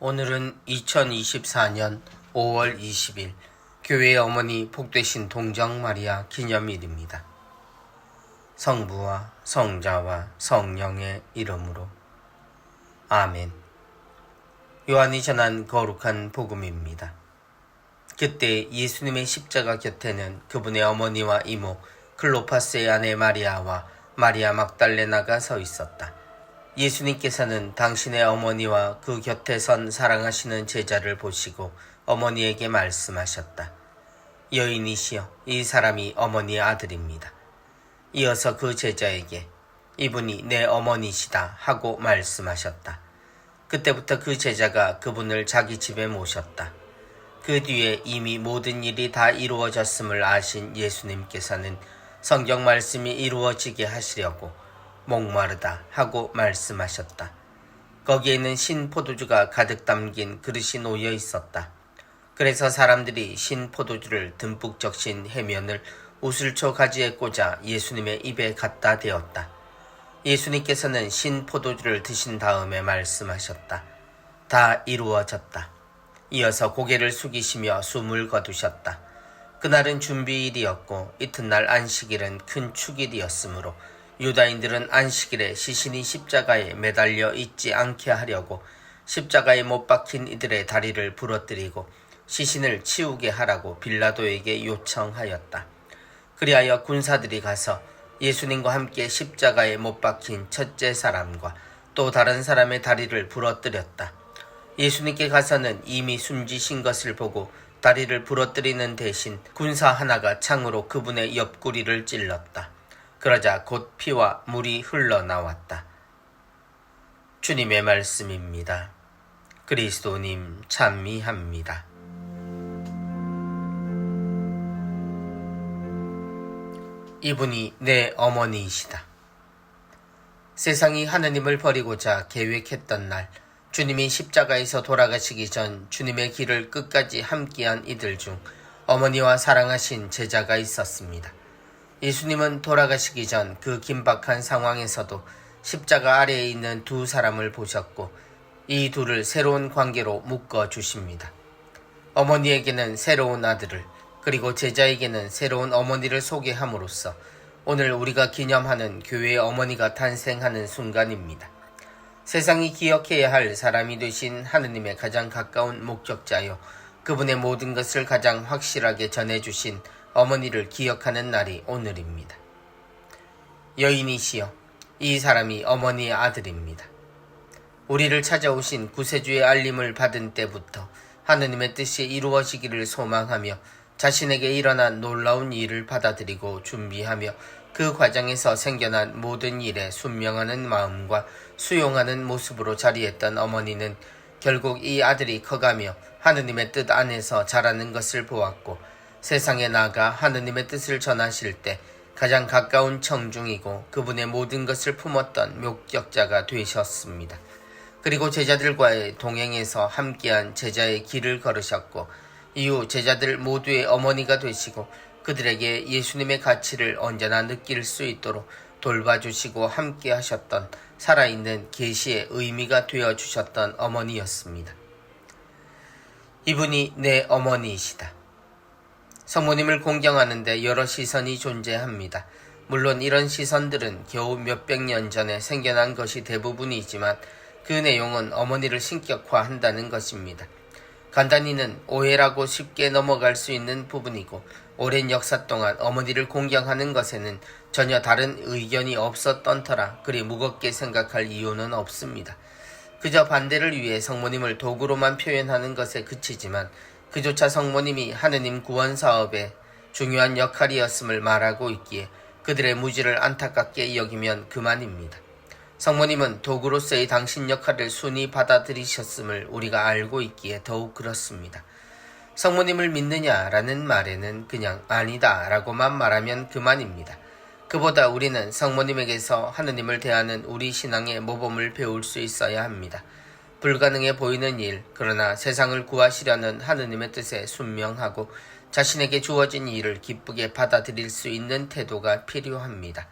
오늘은 2024년 5월 20일 교회 어머니 복되신 동정 마리아 기념일입니다. 성부와 성자와 성령의 이름으로 아멘. 요한이 전한 거룩한 복음입니다. 그때 예수님의 십자가 곁에는 그분의 어머니와 이모 클로파스의 아내 마리아와 마리아 막달레나가 서 있었다. 예수님께서는 당신의 어머니와 그 곁에 선 사랑하시는 제자를 보시고 어머니에게 말씀하셨다. 여인이시여, 이 사람이 어머니의 아들입니다. 이어서 그 제자에게 이분이 내 어머니시다 하고 말씀하셨다. 그때부터 그 제자가 그분을 자기 집에 모셨다. 그 뒤에 이미 모든 일이 다 이루어졌음을 아신 예수님께서는 성경 말씀이 이루어지게 하시려고 목마르다 하고 말씀하셨다. 거기에는 신 포도주가 가득 담긴 그릇이 놓여 있었다. 그래서 사람들이 신 포도주를 듬뿍 적신 해면을 우슬초 가지에 꽂아 예수님의 입에 갖다 대었다. 예수님께서는 신 포도주를 드신 다음에 말씀하셨다. 다 이루어졌다. 이어서 고개를 숙이시며 숨을 거두셨다. 그날은 준비일이었고 이튿날 안식일은 큰 축일이었으므로 유다인들은 안식일에 시신이 십자가에 매달려 있지 않게 하려고 십자가에 못 박힌 이들의 다리를 부러뜨리고 시신을 치우게 하라고 빌라도에게 요청하였다. 그리하여 군사들이 가서 예수님과 함께 십자가에 못 박힌 첫째 사람과 또 다른 사람의 다리를 부러뜨렸다. 예수님께 가서는 이미 숨지신 것을 보고 다리를 부러뜨리는 대신 군사 하나가 창으로 그분의 옆구리를 찔렀다. 그러자 곧 피와 물이 흘러나왔다. 주님의 말씀입니다. 그리스도님 찬미합니다. 이분이 내 어머니이시다. 세상이 하느님을 버리고자 계획했던 날, 주님이 십자가에서 돌아가시기 전 주님의 길을 끝까지 함께한 이들 중 어머니와 사랑하신 제자가 있었습니다. 예수님은 돌아가시기 전 그 긴박한 상황에서도 십자가 아래에 있는 두 사람을 보셨고 이 둘을 새로운 관계로 묶어 주십니다. 어머니에게는 새로운 아들을 그리고 제자에게는 새로운 어머니를 소개함으로써 오늘 우리가 기념하는 교회의 어머니가 탄생하는 순간입니다. 세상이 기억해야 할 사람이 되신 하느님의 가장 가까운 목적자요. 그분의 모든 것을 가장 확실하게 전해주신 어머니를 기억하는 날이 오늘입니다. 여인이시여, 이 사람이 어머니의 아들입니다. 우리를 찾아오신 구세주의 알림을 받은 때부터 하느님의 뜻이 이루어지기를 소망하며 자신에게 일어난 놀라운 일을 받아들이고 준비하며 그 과정에서 생겨난 모든 일에 순명하는 마음과 수용하는 모습으로 자리했던 어머니는 결국 이 아들이 커가며 하느님의 뜻 안에서 자라는 것을 보았고 세상에 나가 하느님의 뜻을 전하실 때 가장 가까운 청중이고 그분의 모든 것을 품었던 목격자가 되셨습니다. 그리고 제자들과의 동행에서 함께한 제자의 길을 걸으셨고 이후 제자들 모두의 어머니가 되시고 그들에게 예수님의 가치를 언제나 느낄 수 있도록 돌봐주시고 함께 하셨던 살아있는 계시의 의미가 되어 주셨던 어머니였습니다. 이분이 내 어머니이시다. 성모님을 공경하는데 여러 시선이 존재합니다. 물론 이런 시선들은 겨우 몇백 년 전에 생겨난 것이 대부분이지만 그 내용은 어머니를 신격화한다는 것입니다. 간단히는 오해라고 쉽게 넘어갈 수 있는 부분이고 오랜 역사 동안 어머니를 공경하는 것에는 전혀 다른 의견이 없었던 터라 그리 무겁게 생각할 이유는 없습니다. 그저 반대를 위해 성모님을 도구로만 표현하는 것에 그치지만 그조차 성모님이 하느님 구원 사업에 중요한 역할이었음을 말하고 있기에 그들의 무지를 안타깝게 여기면 그만입니다. 성모님은 도구로서의 당신 역할을 순히 받아들이셨음을 우리가 알고 있기에 더욱 그렇습니다. 성모님을 믿느냐라는 말에는 그냥 아니다 라고만 말하면 그만입니다. 그보다 우리는 성모님에게서 하느님을 대하는 우리 신앙의 모범을 배울 수 있어야 합니다. 불가능해 보이는 일, 그러나 세상을 구하시려는 하느님의 뜻에 순명하고 자신에게 주어진 일을 기쁘게 받아들일 수 있는 태도가 필요합니다.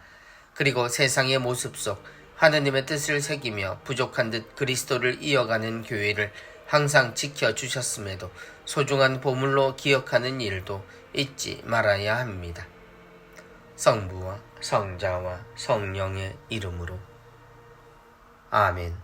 그리고 세상의 모습 속 하느님의 뜻을 새기며 부족한 듯 그리스도를 이어가는 교회를 항상 지켜주셨음에도 소중한 보물로 기억하는 일도 잊지 말아야 합니다. 성부와 성자와 성령의 이름으로 아멘.